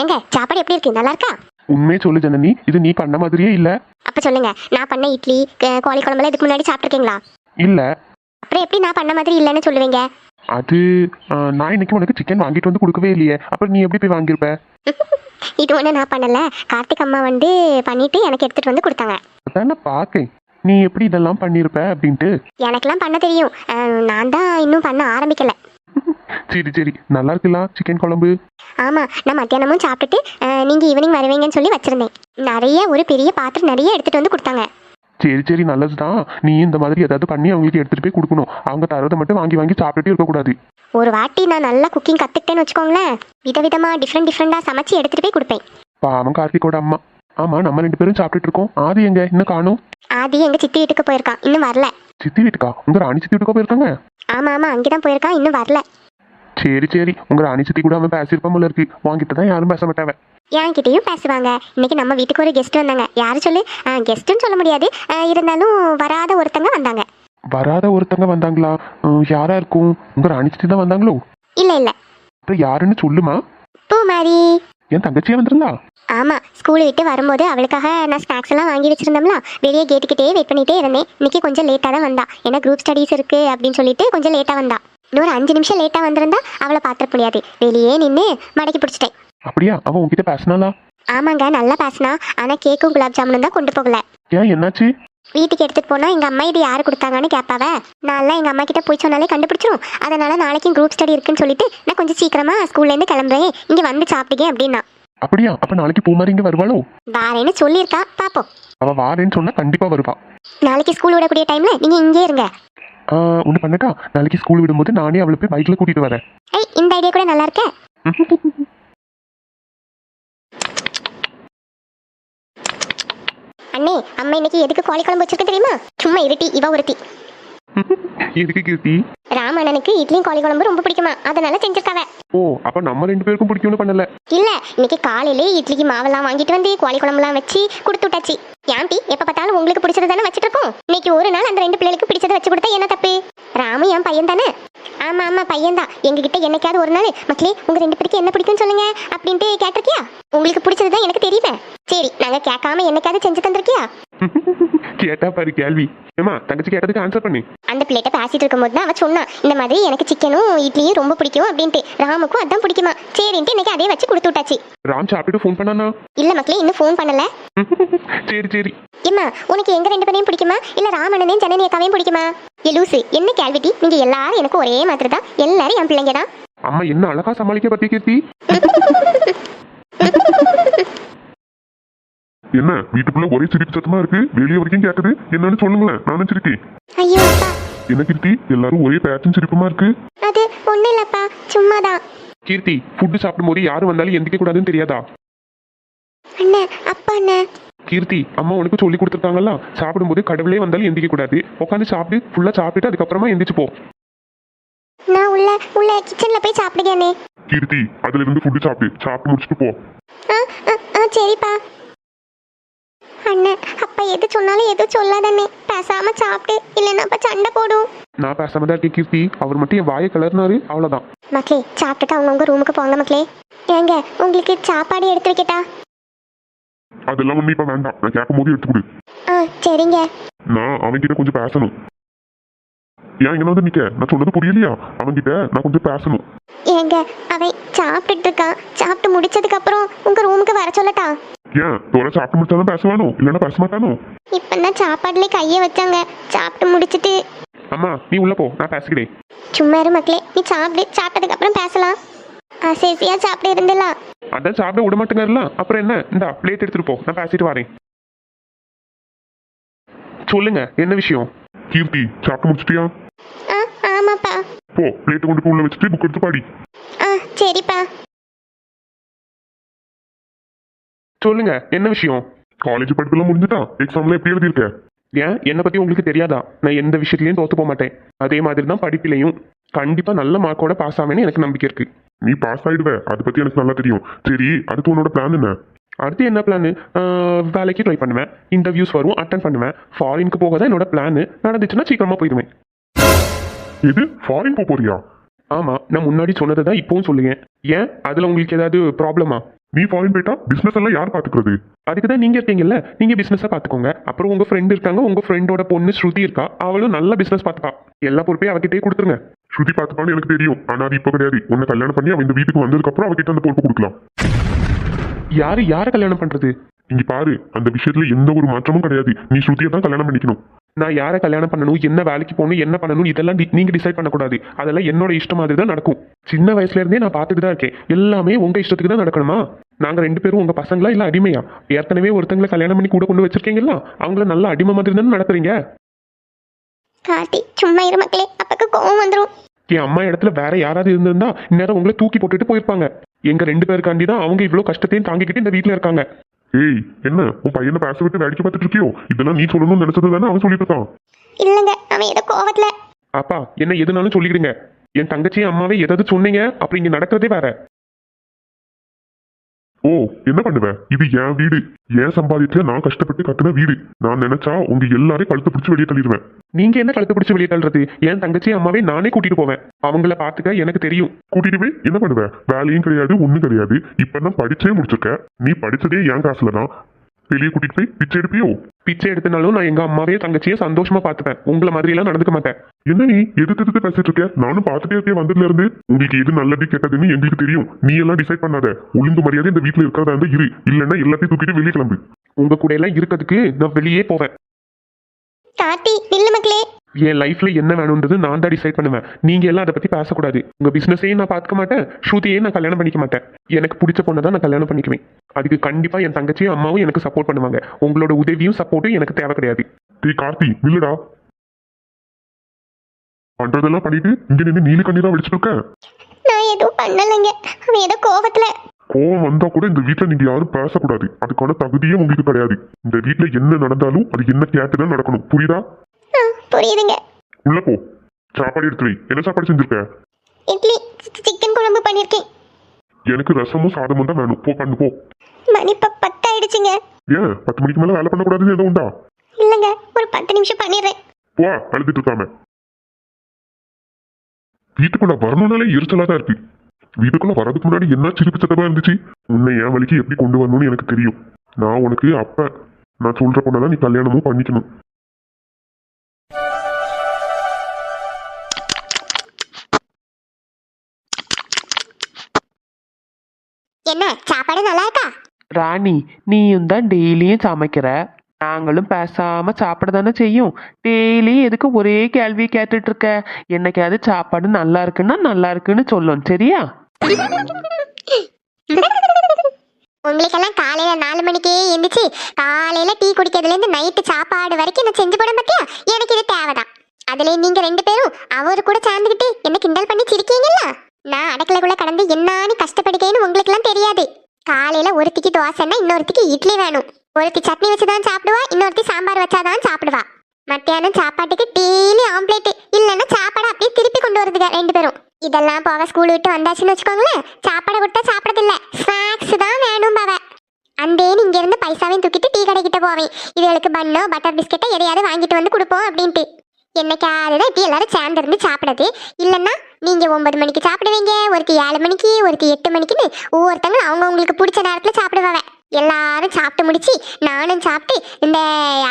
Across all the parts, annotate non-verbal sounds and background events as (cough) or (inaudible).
ஏங்க சாப்பாடு எப்படி இருக்கு? நல்லா இருக்கா? உண்மையே சொல்லு ஜனனி இது நீ பண்ண மாதிரியே இல்ல. அப்ப சொல்லுங்க நான் பண்ண இட்லி க- கோழி குழம்புலாம் இதுக்கு முன்னாடி சாப்பிட்ருக்கீங்களா இல்ல. அப்புறம் எப்படி நான் பண்ண மாதிரி இல்லைன்னு சொல்லுவீங்க? அது ஆ, நான் இன்னைக்கு உனக்கு சிக்கன் வாங்கிட்டு வந்து கொடுக்கவே இல்லையே. அப்புறம் நீ எப்படி போய் வாங்கியிருப்ப இது ஒன்று நான் பண்ணல. கார்த்திக் அம்மா வந்து பண்ணிட்டு எனக்கு எடுத்துட்டு வந்து கொடுத்தாங்க. அதான் நான் பார்க்கேன் நீ எப்படி இதெல்லாம் பண்ணியிருப்ப அப்படின்ட்டு? எனக்கெல்லாம் பண்ண தெரியும். அஹ், நான் தான் இன்னும் பண்ண ஆரம்பிக்கல. சரி சரி. நல்லா இருக்குல்ல சிக்கன் குழம்பு? ஆமா நான் மத்தியானமும் சாப்பிட்டுட்டு நீங்க ஈவினிங் வருவீங்கன்னு சொல்லி வச்சிருந்தேன். நிறைய ஒரு பெரிய பாத்திரம் நிறைய எடுத்துட்டு வந்து கொடுத்தாங்க. சரி சரி. நல்லதுதான். நீ இந்த மாதிரி ஏதாவது பண்ணி அவங்களுக்கு எடுத்துட்டு போய் கொடுக்கணும். அவங்க தரதை மட்டும் வாங்கி வாங்கி சாப்பிட்டுட்டே இருக்கக்கூடாது. ஒரு வாட்டி நான் நல்லா குக்கிங் கத்துக்கிட்டேன்னு வச்சுக்கோங்களேன். விதவிதமா டிஃப்ரெண்ட் டிஃப்ரெண்டா சமைச்சு எடுத்துட்டு போய் கொடுப்பேன். பாவம் கார்த்திகோட அம்மா. ஆமா நம்ம ரெண்டு பேரும் சாப்பிட்டுட்டு இருக்கோம். ஆதி எங்க? இன்னும் காணும். ஆதி எங்க சித்தி வீட்டுக்கு போயிருக்கான். இன்னும் வரல. சித்தி வீட்டுக்கா? உங்க ராணி சித்தி வீட்டுக்கா போயிருக்காங்க? ஆமா ஆமா அங்கதான் போயிருக்கான் இன்னும் வரல. சரி சரி. உங்க ராணி சித்தி கூட அவன் பேசியிருப்பான் போல இருக்கு. உன்கிட்ட தான் யாரும் பேச மாட்டாவ. என்கிட்டயும் பேசுவாங்க. இன்னைக்கு நம்ம வீட்டுக்கு ஒரு கெஸ்ட் வந்தாங்க. யாரு சொல்லு? கெஸ்ட்னு சொல்ல முடியாது. இருந்தாலும் வராத ஒருத்தங்க வந்தாங்க. வராத ஒருத்தங்க வந்தாங்களா? யாரா இருக்கும்? உங்க ராணி சித்தி தான் வந்தாங்களோ? இல்ல இல்ல. அப்புறம் யாருன்னு சொல்லுமா? பூ மாதிரி என் தங்கச்சியா வந்திருந்தா ஆமா ஸ்கூல் விட்டு வரும்போது அவளுக்காக நான் ஸ்நாக்ஸ் எல்லாம் வாங்கி வச்சிருந்தோம்ல வெளியே கேட்டுக்கிட்டே வெயிட் பண்ணிட்டே இருந்தேன். இன்னைக்கு கொஞ்சம் லேட்டாக தான் வந்தா. ஏன்னா குரூப் ஸ்டடீஸ் இருக்கு அப்படின்னு சொல்லிட்டு கொஞ்சம் லேட்டா வந்தா. இன்னொரு அஞ்சு நிமிஷம் லேட்டா வந்திருந்தா அவளை பார்த்துட முடியாது வெளியே நின்று மடக்கி பிடிச்சிட்டேன். அப்படியா? அவன் உன்கிட்ட பேசினாளா? ஆமாங்க நல்லா பேசினா. ஆனா கேக்கும் குலாப் ஜாமுனும் தான் கொண்டு போகல. ஏன் என்னாச்சு? வீட்டுக்கு எடுத்துட்டு போனா எங்க அம்மா இது யாரு கொடுத்தாங்கன்னு கேட்பாவ நான் எங்க அம்மா கிட்ட போய் சொன்னாலே கண்டுபிடிச்சிரும். அதனால நாளைக்கும் குரூப் ஸ்டடி இருக்குன்னு சொல்லிட்டு நான் கொஞ்சம் சீக்கிரமா ஸ்கூல்ல இருந்து கிளம்புறேன். இங்க வந்து சாப்பிடுங்க அப்படின்னா. அப்படியா? அப்ப நாளைக்கு பூமாரி இங்க வருவாளோ? வாரேன்னு சொல்லியிருக்கா. பாப்போம். அவ வாரேன்னு சொன்னா கண்டிப்பா வருவா. நாளைக்கு ஸ்கூல் விடக்கூடிய டைம்ல நீங்க இங்கே இருங்க. ஒண்ணு பண்ணட்டா? நாளைக்கு ஸ்கூல் விடும்போது நானே அவளை போய் பைக்ல கூட்டிட்டு வரேன். ஏய் இந்த ஐடியா கூட நல்லா இருக்கே? (laughs) அண்ணே அம்மா இன்னைக்கு எதுக்கு கோழி குழம்பு வச்சிருக்க தெரியுமா? சும்மா இருட்டி இவ ஒருத்தி எதுக்கு கீர்த்தி? ராமண்ணனுக்கு இட்லியும் கோழி குழம்பு ரொம்ப பிடிக்குமா? அதனால செஞ்சிருக்காவ. ஓ அப்ப நம்ம ரெண்டு பேருக்கும் பிடிக்கும்னு பண்ணல. இல்ல இன்னைக்கு காலையிலே இட்லிக்கு மாவெல்லாம் வாங்கிட்டு வந்து கோழி குழம்புலாம் வச்சு கொடுத்து விட்டாச்சு ஏன்டி எப்ப பார்த்தாலும் உங்களுக்கு பிடிச்சது தானே வச்சுட்டு இருக்கோம்? இன்னைக்கு ஒரு நாள் அந்த ரெண்டு பிள்ளைகளுக்கு பிடிச்சதை வச்சு கொடுத்தா என்ன தப்பு? ராமு என் பையன் தானே? ஆமா ஆமா பையன் தான். எங்ககிட்ட என்னைக்காவது ஒரு நாள் மக்களே உங்க ரெண்டு பேருக்கு என்ன பிடிக்கும்னு சொல்லுங்க அப்படின்ட்டு கேட்டிருக்கியா? உங்களுக்கு பிடிச்சது தான் எனக்கு தெரியுமே. சரி நாங்க கேட்காம என்னைக்காவது செஞ்சு தந்திருக்கியா? கேட்டா பாரு கேள்வி. ஏமா தங்கச்சி கேட்டதுக்கு ஆன்சர் பண்ணு. அந்த பிள்ளைகிட்ட பேசிட்டு இருக்கும்போது தான் அவ சொன்னான் இந்த மாதிரி எனக்கு சிக்கனும் இட்லியும் ரொம்ப பிடிக்கும் அப்படின்ட்டு. ராமுக்கும் அதான் பிடிக்குமா? சரின்ட்டு இன்னைக்கு அதே வச்சு கொடுத்து விட்டாச்சு. ராம் சாப்பிட்டுட்டு ஃபோன் பண்ணானா? இல்ல மக்களே இன்னும் ஃபோன் பண்ணல. சரி சரி. ஏம்மா உனக்கு எங்க ரெண்டு பேரையும் பிடிக்குமா? இல்ல ராமண்ணனையும் ஜனனி அக்காவையும் பிடிக்குமா? ஏ லூசு என்ன கேள்விட்டி நீங்க எல்லாரும் எனக்கு ஒரே மாதிரி தான் எல்லாரும் என் பிள்ளைங்க தான் அம்மா என்ன அழகா சமாளிக்க பத்தி கீர்த்தி? என்ன வீட்டுக்குள்ள ஒரே சிரிப்பு சத்தமா இருக்கு? வெளியே வரைக்கும் கேக்குது. என்னன்னு சொல்லுங்களேன். நானும் சிரிக்கேன். ஐயோ அப்பா. என்ன கீர்த்தி? எல்லாரும் ஒரே பேச்சும் சிரிப்புமா இருக்கு? அது ஒண்ணு இல்லப்பா. சும்மாதான். கீர்த்தி ஃபுட்டு சாப்பிடும்போது யாரு வந்தாலும் எந்திக்க கூடாதுன்னு தெரியாதா? அண்ணன் அப்பா அண்ணன் கீர்த்தி அம்மா உனக்கு சொல்லி கொடுத்துருக்காங்கல்ல? சாப்பிடும்போது கடவுளே வந்தாலும் எந்திக்க கூடாது. உட்காந்து சாப்பிட்டு ஃபுல்லா சாப்பிட்டுட்டு அதுக்கப்புறமா எந்திரிச்சு போ. நான் உள்ள உள்ள கிச்சன்ல போய் சாப்பிடுங்கண்ணே கீர்த்தி அதுல இருந்து ஃபுட்டு சாப்பிட்டு சாப்பிட்டு முடிச்சுட்டு போ. சரிப்பா. அண்ணன் அப்பா எது சொன்னாலும் எதுவும் சொல்லாதண்ணே. பேசாம சாப்பிட்டு இல்லைன்னா அப்ப சண்டை போடும். நான் பேசாம தான் இருக்கேன் கீர்த்தி. அவர் மட்டும் என் வாயை கலர்னாரு அவ்வளவுதான். மக்களே சாப்பிட்டுட்டு அவங்கவுங்க ரூமுக்கு போங்க மக்களே. ஏங்க உங்களுக்கு சாப்பாடு எடுத்து வைக்கட்டா? அதெல்லாம் ஒண்ணு இப்ப வேண்டாம். நான் கேட்கும் போது எடுத்து கொடு. ஆ சரிங்க. நான் அவன்கிட்ட கொஞ்சம் பேசணும். ஏன் இங்க வந்து நிக்க? நான் சொன்னது புரியலையா? அவன்கிட்ட நான் கொஞ்சம் பேசணும். ஏங்க அவன் சாப்பிட்டுட்டு இருக்கான் சாப்பிட்டு முடிச்சதுக்கு அப்புறம் உங்க ரூமுக்கு வர சொல்லட்டா? ஏன்? தோற சாப்பிட்டு முடிச்சாதான் பேசுவானோ? இல்லைன்னா பேச மாட்டானோ? இப்பதான் சாப்பாடுல கைய வச்சாங்க. சாப்பிட்டு முடிச்சிட்டு. அம்மா நீ உள்ள போ. நான் பேசிக்கிறேன். சும்மா இரு மக்களே. நீ சாப்பிடு. சாப்பிட்டதுக்கு அப்புறம் பேசலாம். அசேசியா சாப்பிட்டு இருந்தலாம் அதான் சாப்பிட விட மாட்டேங்கிறல அப்புறம் என்ன? இந்த பிளேட் எடுத்துட்டு போ. நான் பேசிட்டு வரேன். சொல்லுங்க என்ன விஷயம்? கீர்த்தி சாப்பிட்டு முடிச்சிட்டியா? ஆ ஆமாப்பா. போ பிளேட் கொண்டு போய் உள்ள வச்சுட்டு புக் எடுத்து பாடி. ஆ சரிப்பா. சொல்லுங்க என்ன விஷயம்? காலேஜ் படிப்பெல்லாம் முடிஞ்சுட்டா? எக்ஸாம்ல எப்படி எழுதியிருக்க? ஏன்? என்னை பத்தி உங்களுக்கு தெரியாதா? நான் எந்த விஷயத்துலயும் தோத்து போக மாட்டேன். அதே மாதிரி தான் படிப்பிலையும். கண்டிப்பா நல்ல மார்க்கோட பாஸ் ஆவேன்னு எனக்கு நம்பிக்கை இருக்கு. நீ பாஸ் ஆயிடுவ. அதை பத்தி எனக்கு நல்லா தெரியும். சரி அடுத்து உன்னோட பிளான் என்ன? அடுத்து என்ன பிளான் வேலைக்கு ட்ரை பண்ணுவேன். இன்டர்வியூஸ் வரும் அட்டன் பண்ணுவேன். ஃபாரினுக்கு போக தான் என்னோட பிளான் நடந்துச்சுன்னா சீக்கிரமா போயிடுவேன். எது ஃபாரின் போக போறியா ஆமா நான் முன்னாடி சொன்னதை தான் இப்பவும் சொல்லுங்க ஏன்? அதுல உங்களுக்கு ஏதாவது ப்ராப்ளமா நீ ஃபாரின் போயிட்டா பிசினஸ் எல்லாம் யார் பாத்துக்கிறது அதுக்கு தான் நீங்க இருக்கீங்கல்ல? நீங்க பிசினஸா பாத்துக்கோங்க அப்புறம் உங்க ஃப்ரெண்ட் இருக்காங்க. உங்க ஃப்ரெண்டோட பொண்ணு ஸ்ருதி இருக்கா? அவளும் நல்ல பிசினஸ் பாத்துப்பா எல்லா பொறுப்பையும் அவகிட்டே கொடுத்துருங்க. ஸ்ருதி பார்த்துப்பான்னு எனக்கு தெரியும். ஆனா அது இப்ப கிடையாது. உன்னை கல்யாணம் பண்ணி அவன் இந்த வீட்டுக்கு வந்ததுக்கு அப்புறம் அவகிட்ட அந்த பொறுப்பு கொடுக்கலாம். யாரு யார கல்யாணம் பண்றது? இங்க பாரு அந்த விஷயத்துல எந்த ஒரு மாற்றமும் கிடையாது. நீ ஸ்ருதியை தான் கல்யாணம் பண்ணிக்கணும். நான் யாரை கல்யாணம் பண்ணணும் என்ன வேலைக்கு போகணும் என்ன பண்ணணும் இதெல்லாம் டி- நீங்க டிசைட் பண்ணக்கூடாது. அதெல்லாம் என்னோட இஷ்டம் மாதிரி தான் நடக்கும். சின்ன வயசுல இருந்தே நான் பார்த்துட்டு தான் இருக்கேன். எல்லாமே உங்க இஷ்டத்துக்கு தான் நடக்கணுமா? நாங்க ரெண்டு பேரும் உங்க பசங்களா இல்ல அடிமையா? ஏற்கனவே ஒருத்தங்களை கல்யாணம் பண்ணி கூட கொண்டு வச்சிருக்கீங்களா? அவங்கள நல்ல அடிமை மாதிரி தானே நடத்துறீங்க? கார்த்தி சும்மா இரு மக்களே. அப்பாக்கு கோவம் வந்துடும் என் அம்மா இடத்துல வேற யாராவது இருந்திருந்தா இந்நேரம் உங்களை தூக்கி போட்டுட்டு போயிருப்பாங்க. எங்க ரெண்டு பேருக்காண்டி தான் அவங்க இவ்வளவு கஷ்டத்தையும் தாங்கிக்கிட்டு இந்த வீட்ல இருக்காங்க. ஏய் என்ன? உன் பையனை பேச விட்டு வேடிக்கை பார்த்துட்டு இருக்கியோ? இதெல்லாம் நீ சொல்லணும்னு நினைச்சது தானே அவன் சொல்லிட்டு இருக்கான்? இல்லைங்க அவன் ஏதோ கோவத்துல. அப்பா என்ன எதுனாலும் சொல்லிக்கிடுங்க என் தங்கச்சியும் அம்மாவே எதாவது சொன்னீங்க அப்புறம் இங்க நடக்கிறதே வேற. ஓ என்ன பண்ணுவ? இது என் வீடு. என் சம்பாதிச்ச நான் கஷ்டப்பட்டு கட்டின வீடு. நான் நினைச்சா உங்க எல்லாரையும் கழுத்து பிடிச்சி வெளியே தள்ளிடுவேன். நீங்க என்ன கழுத்து பிடிச்சு வெளியே தள்ளுறது? என் தங்கச்சி அம்மாவே நானே கூட்டிட்டு போவேன். அவங்கள பாத்துக்க எனக்கு தெரியும். கூட்டிட்டு போய் என்ன பண்ணுவ? வேலையும் கிடையாது ஒண்ணும் கிடையாது. இப்பதான் படிச்சே முடிச்சிருக்க நீ படிச்சதே என் காசுல தான் வெளியே கூட்டிட்டு போய் பிச்சை எடுப்பியோ? பிச்சை எடுத்தனாலும் நான் எங்க அம்மாவே தங்கச்சியை சந்தோஷமா பாத்துப்பேன் உங்களை மாதிரி எல்லாம் நடந்துக்க மாட்டேன். என்ன நீ எதிர்த்து எதிர்த்து பேசிட்டு இருக்க நானும் பார்த்துட்டே இருக்கேன் வந்ததுல இருந்து. உங்களுக்கு எது நல்லது கெட்டதுன்னு எங்களுக்கு தெரியும். நீ எல்லாம் டிசைட் பண்ணாத. ஒழுங்கு மரியாதை இந்த வீட்டுல இருக்கிறதா இருந்தா இரு. இல்லைன்னா எல்லாத்தையும் தூக்கிட்டு வெளியே கிளம்பு. உங்க கூட எல்லாம் இருக்கிறதுக்கு நான் வெளியே போவேன். கார்த்தி நில்லு மக்களே. என் லைஃப்ல என்ன வேணும்ன்றது நான் தான் டிசைட் பண்ணுவேன். நீங்க எல்லாம் அதை பத்தி பேசக்கூடாது. உங்க பிசினஸையும் நான் பார்த்துக்க மாட்டேன். ஸ்ருதியையும் நான் கல்யாணம் பண்ணிக்க மாட்டேன். எனக்கு பிடிச்ச பொண்ணை தான் நான் கல்யாணம் பண்ணிக்குவேன். அதுக்கு கண்டிப்பா என் தங்கச்சியும் அம்மாவும் எனக்கு சப்போர்ட் பண்ணுவாங்க. உங்களோட உதவியும் சப்போர்ட்டும் எனக்கு தேவை கிடையாது. டேய் கார்த்தி நில்லுடா. பண்றதெல்லாம் பண்ணிட்டு இங்க நின்று நீலி கண்ணீரா வெடிச்சிட்டு இருக்க? நான் எதுவும் பண்ணலைங்க. அவன் ஏதோ கோவத்துல. கோவம் வந்தா கூட இந்த வீட்ல நீங்க யாரும் பேசக்கூடாது. அதுக்கான தகுதியே உங்களுக்கு கிடையாது. இந்த வீட்ல என்ன நடந்தாலும் அது என்ன கேட்டுதான் நடக்கணும். புரியுதா? புரியுதுங்க. உள்ள போ. சாப்பாடு எடுத்து வை. என்ன சாப்பாடு செஞ்சிருக்க? இட்லி. சிக்கன் குழம்பு பண்ணியிருக்கேன் எனக்கு ரசமும் சாதமும் தான் வேணும். போ பண்ணு போ. மணி இப்போ பத்தாயிடுச்சுங்க. ஏன்? பத்து மணிக்கு மேல வேலை பண்ணக்கூடாதுன்னு எதுவும் உண்டா? இல்லைங்க. ஒரு பத்து நிமிஷம் பண்ணிடுறேன். போ அழுதுட்டு இருக்காம. வீட்டுக்குள்ள வரணும்னாலே எரிச்சலா தான் இருக்கு. வீட்டுக்குள்ள வரதுக்கு முன்னாடி என்ன சிரிப்பு சத்தமா இருந்துச்சு? உன்னை என் வழிக்கு எப்படி கொண்டு வரணும்னு எனக்கு தெரியும். நான் உனக்கு அப்ப நான் சொல்ற பொண்ணதான் நீ கல்யாணமும் பண்ணிக்கணும். ராணி நீயும் தான் டெய்லியும் சமைக்கிற. நாங்களும் பேசாம சாப்பிட தானே செய்யும். டெய்லி எதுக்கு ஒரே கேள்வி கேட்டுட்டு இருக்க என்னைக்காவது சாப்பாடு நல்லா இருக்குன்னா நல்லா இருக்குன்னு சொல்லும். சரியா? உங்களுக்கெல்லாம் காலையில நாலு மணிக்கே எந்திரிச்சு காலையில டீ குடிக்கிறதுல இருந்து நைட்டு சாப்பாடு வரைக்கும் நான் செஞ்சு போட பத்தியா எனக்கு இது தேவைதான். அதுல நீங்க ரெண்டு பேரும் அவரு கூட சேர்ந்துக்கிட்டு என்ன கிண்டல் பண்ணி சிரிக்கீங்களா நான் அடக்கலைக்குள்ள கடந்து என்னான்னு கஷ்டப்படுக்கேன்னு உங்களுக்கு எல்லாம் தெரியாது. காலையில ஒருத்திக்கு தோசைன்னா இன்னொருத்திக்கு இட்லி வேணும். ஒருத்தி சட்னி வச்சுதான் சாப்பிடுவா இன்னொருத்தி சாம்பார் வச்சாதான் சாப்பிடுவா. மத்தியானம் சாப்பாட்டுக்கு டெய்லி ஆம்லேட் இல்லைன்னா சாப்பாடை அப்படியே திருப்பி கொண்டு வருதுங்க ரெண்டு பேரும். இதெல்லாம் போக ஸ்கூல் விட்டு வந்தாச்சுன்னு வச்சுக்கோங்களேன் சாப்பாடை கொடுத்தா சாப்பிடதில்ல ஸ்நாக்ஸ் தான் வேணும் பாவ. அந்தேன்னு இங்கேருந்து பைசாவையும் தூக்கிட்டு டீ கடைக்கிட்ட போவேன். இதுகளுக்கு பண்ணோ பட்டர் பிஸ்கெட்டோ எதையாவது வாங்கிட்டு வந்து கொடுப்போம் அப்படின்ட்டு. என்னைக்காவது தான் இப்படி எல்லாரும் சேர்ந்து இருந்து சாப்பிடுறது. இல்லைன்னா நீங்க ஒன்பது மணிக்கு சாப்பிடுவீங்க ஒருத்தி ஏழு மணிக்கு ஒருத்தி எட்டு மணிக்குன்னு ஒவ்வொருத்தங்களும் அவங்க அவங்களுக்கு பிடிச்ச நேரத்துல சாப்பிடுவாங்க. எல்லாரும் சாப்பிட்டு முடிச்சு நானும் சாப்பிட்டு இந்த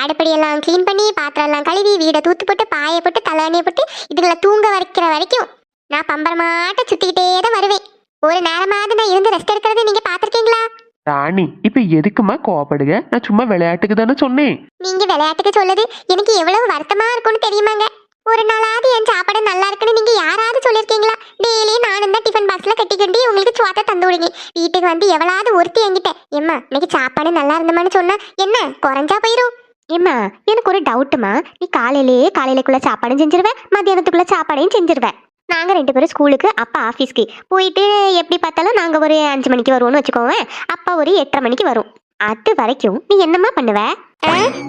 அடுப்படியெல்லாம் க்ளீன் பண்ணி பாத்திரம் எல்லாம் கழுவி வீடை தூத்து போட்டு பாயை போட்டு தலையணையை போட்டு இதுகளை தூங்க வைக்கிற வரைக்கும் நான் பம்பரமாட்ட சுத்திக்கிட்டே தான் வருவேன். ஒரு நேரமாவது நான் இருந்து ரெஸ்ட் எடுக்கிறது நீங்க பாத்திருக்கீங்களா ராணி இப்ப எதுக்குமா கோவப்படுக? நான் சும்மா விளையாட்டுக்கு தானே சொன்னேன். நீங்க விளையாட்டுக்கு சொல்லுது எனக்கு எவ்வளவு வருத்தமா இருக்கும்னு தெரியுமாங்க? ஒரு நாளாவது என் சாப்பாடு நல்லா இருக்குன்னு நீங்க யாராவது சொல்லிருக்கீங்களா டெய்லி நானும் தான் டிஃபன் பாக்ஸ்ல கட்டிக்கிட்டு உங்களுக்கு சுவாத்த தந்து விடுங்க. வீட்டுக்கு வந்து எவ்வளவு ஒருத்தி என்கிட்ட எம்மா இன்னைக்கு சாப்பாடு நல்லா இருந்தமான்னு சொன்னா என்ன குறைஞ்சா போயிரும்? ஏம்மா எனக்கு ஒரு டவுட்டுமா நீ காலையிலேயே காலையிலக்குள்ள சாப்பாடும் செஞ்சிருவேன் மத்தியானத்துக்குள்ள சாப்பாடையும் செஞ்சிருவேன் நாங்கள் ரெண்டு பேரும் ஸ்கூலுக்கு அப்பா ஆஃபீஸ்க்கு போயிட்டு எப்படி பார்த்தாலும் நாங்கள் ஒரு அஞ்சு மணிக்கு வருவோம்னு வச்சுக்கோங்க அப்பா ஒரு எட்டரை மணிக்கு வரும். அது வரைக்கும் நீ என்னம்மா பண்ணுவ?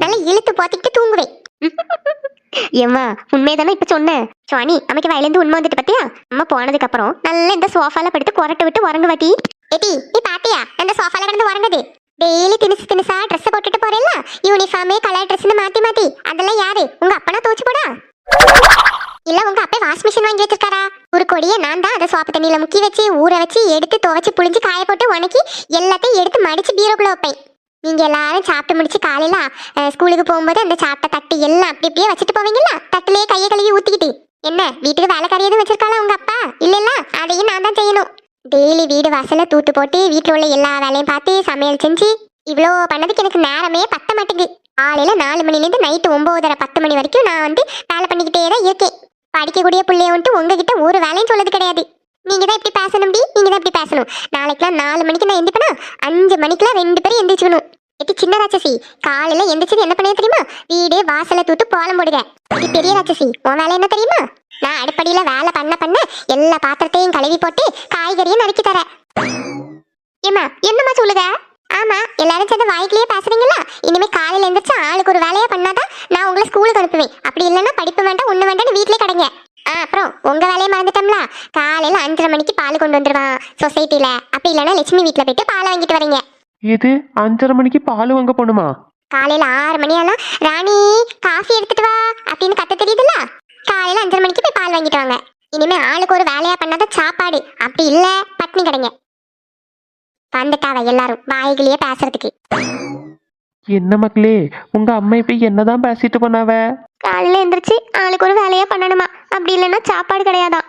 நல்லா இழுத்து போத்திக்கிட்டு தூங்குவேன். ஏம்மா உண்மைதானே இப்ப சொன்னேன் சுவாணி அம்மைக்கு வயலேருந்து உண்மை வந்துட்டு பாத்தியா? அம்மா போனதுக்கு அப்புறம் நல்லா இந்த சோஃபால படுத்து கொரட்டை விட்டு உறங்க வாட்டி ஏடி நீ பாத்தியா? அந்த சோஃபால கிடந்து உறங்குது. டெய்லி திணிசு திணிசா ட்ரெஸ் போட்டுட்டு போறேல்ல? யூனிஃபார்மே கலர் ட்ரெஸ்னு மாத்தி மாத்தி. அதெல்லாம் யாரு? உங்க அப்பனா தோச்சு போடா இல்ல உங்க அப்பா வாஷ் மிஷின் வாங்கி வச்சிருக்காரா? ஒரு கொடிய நான் தான் அதை சோப்பு தண்ணியில முக்கி வச்சு ஊற வச்சு எடுத்து துவைச்சு புளிஞ்சு காய போட்டு உனக்கி எல்லாத்தையும் எடுத்து மடிச்சு பீரோக்குள்ள வைப்பேன். நீங்கள் எல்லாரும் சாப்பிட்டு முடிச்சு காலையில் ஸ்கூலுக்கு போகும்போது அந்த சாப்பிட்ட தட்டு எல்லாம் அப்படி அப்படியே வச்சுட்டு போவீங்களா தட்டுலயே கையை கழுவி ஊற்றிக்கிட்டு என்ன வீட்டுக்கு வேலைக்காரி எதுவும் வச்சிருக்காளா உங்கள் அப்பா? இல்லைல்ல? அதையும் நான் தான் செய்யணும். டெய்லி வீடு வாசலில் தூத்து போட்டு வீட்டில் உள்ள எல்லா வேலையும் பார்த்து சமையல் செஞ்சு இவ்வளோ பண்ணதுக்கு எனக்கு நேரமே பத்த மாட்டேங்குது. காலையில் நாலு மணிலேருந்து நைட்டு ஒம்போதரை பத்து மணி வரைக்கும் நான் வந்து வேலை பண்ணிக்கிட்டே தான் இருக்கேன். படிக்கக்கூடிய பிள்ளைய வந்துட்டு உங்ககிட்ட ஒரு வேலையும் சொல்லது கிடையாது. நீங்க தான் இப்படி பேசணும் டி. நீங்க தான் இப்படி பேசணும். நாளைக்கெல்லாம் நாலு மணிக்கு நான் எந்திப்பனா அஞ்சு மணிக்கெல்லாம் ரெண்டு பேரும் எந்திரிச்சுக்கணும். எட்டி சின்ன ராட்சசி காலையில எந்திரிச்சது என்ன பண்ண தெரியுமா? வீடு வாசலை தூத்து கோலம் போடுங்க இது பெரிய ராட்சசி உன் வேலை என்ன தெரியுமா? நான் அடுப்படியில வேலை பண்ண பண்ண எல்லா பாத்திரத்தையும் கழுவி போட்டு காய்கறியும் நறுக்கி தரேன். ஏமா என்னம்மா சொல்லுங்க ஆமா எல்லாரும் சேர்ந்து வாய்க்கிலேயே பேசுறீங்களா? இனிமே காலையில எந்திரிச்சு ஆளுக்கு ஒரு வேலையை பண்ணாதான் நான் உங்களை ஸ்கூலுக்கு அனுப்புவேன். அப்படி இல்லைன்னா படிப்பு வேண்டாம் ஒண்ணு வேண்டாம்னு வீட்லயே கடங்க. அப்புறம் உங்க வேலை காலையில அஞ்சரை மணிக்கு பால் கொண்டு வந்துருவான் சொசைட்டில அப்படி இல்லைன்னா லட்சுமி வீட்ல போயிட்டு பால் வாங்கிட்டு வரீங்க. எது? அஞ்சரை மணிக்கு பால் வாங்க போகணுமா? காலையில ஆறு மணியெல்லாம் ராணி காஃபி எடுத்துட்டு வா அப்படின்னு கத்த தெரியுதுல்ல? காலையில அஞ்சரை மணிக்கு போய் பால் வாங்கிட்டு வாங்க. இனிமே ஆளுக்கு ஒரு வேலையா பண்ணாதான் சாப்பாடு. அப்படி இல்ல பட்னி கிடைங்க. வந்துட்டாவ எல்லாரும் வாய்கிலேயே பேசுறதுக்கு. என்ன மக்களே உங்க அம்மா இப்ப என்னதான் பேசிட்டு போனாவ? காலையில எந்திரிச்சு ஆளுக்கு ஒரு வேலையா பண்ணணுமா? அப்படி இல்லைன்னா சாப்பாடு கிடையாதான்